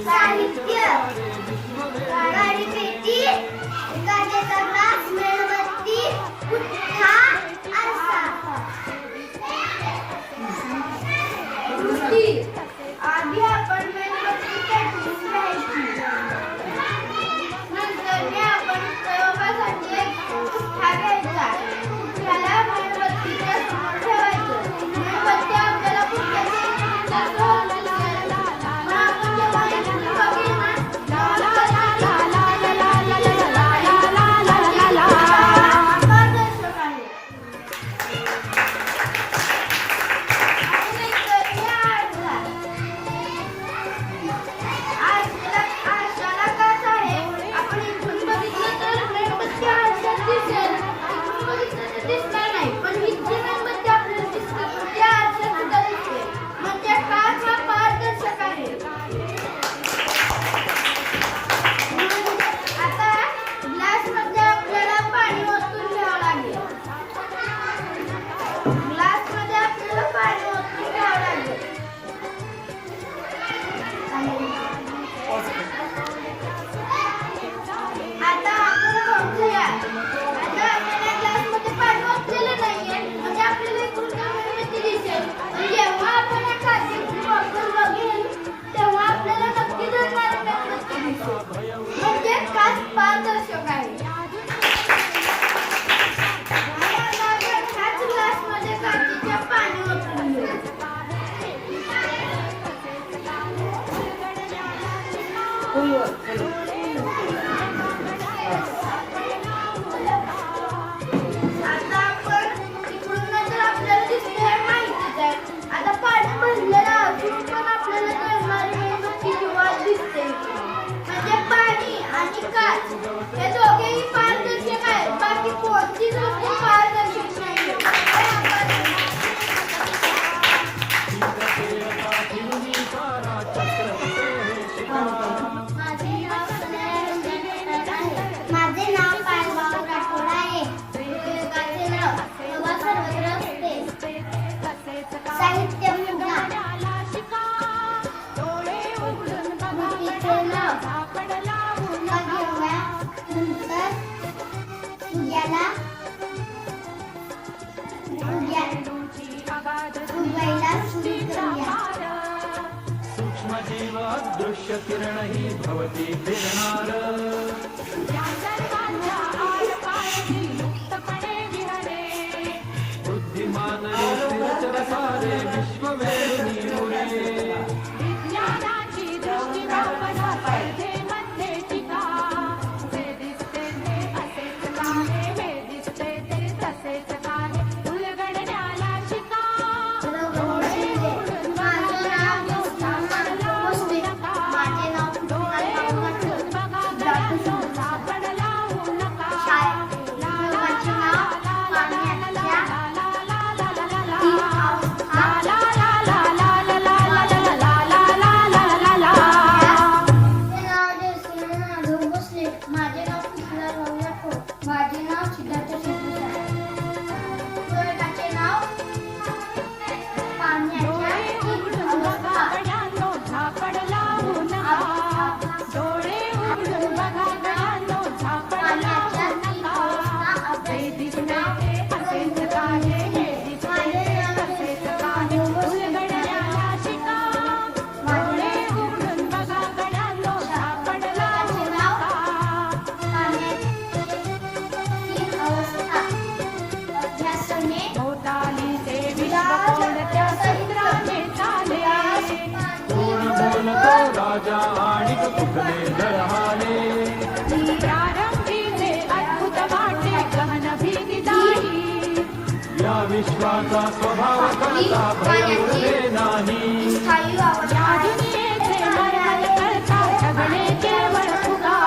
साहित्य आणि काच किरण ही भवती फिरणार. बुद्धिमान सारे Adina Siddhartha राजा आणि कुठले धर्माने प्रारंभीचे अद्भुत वाटे गहन भीती जाणी या विश्वाचा स्वभाव कसा भय उरले नाही या दुनियेचे करता सगळे केवळ फुगा.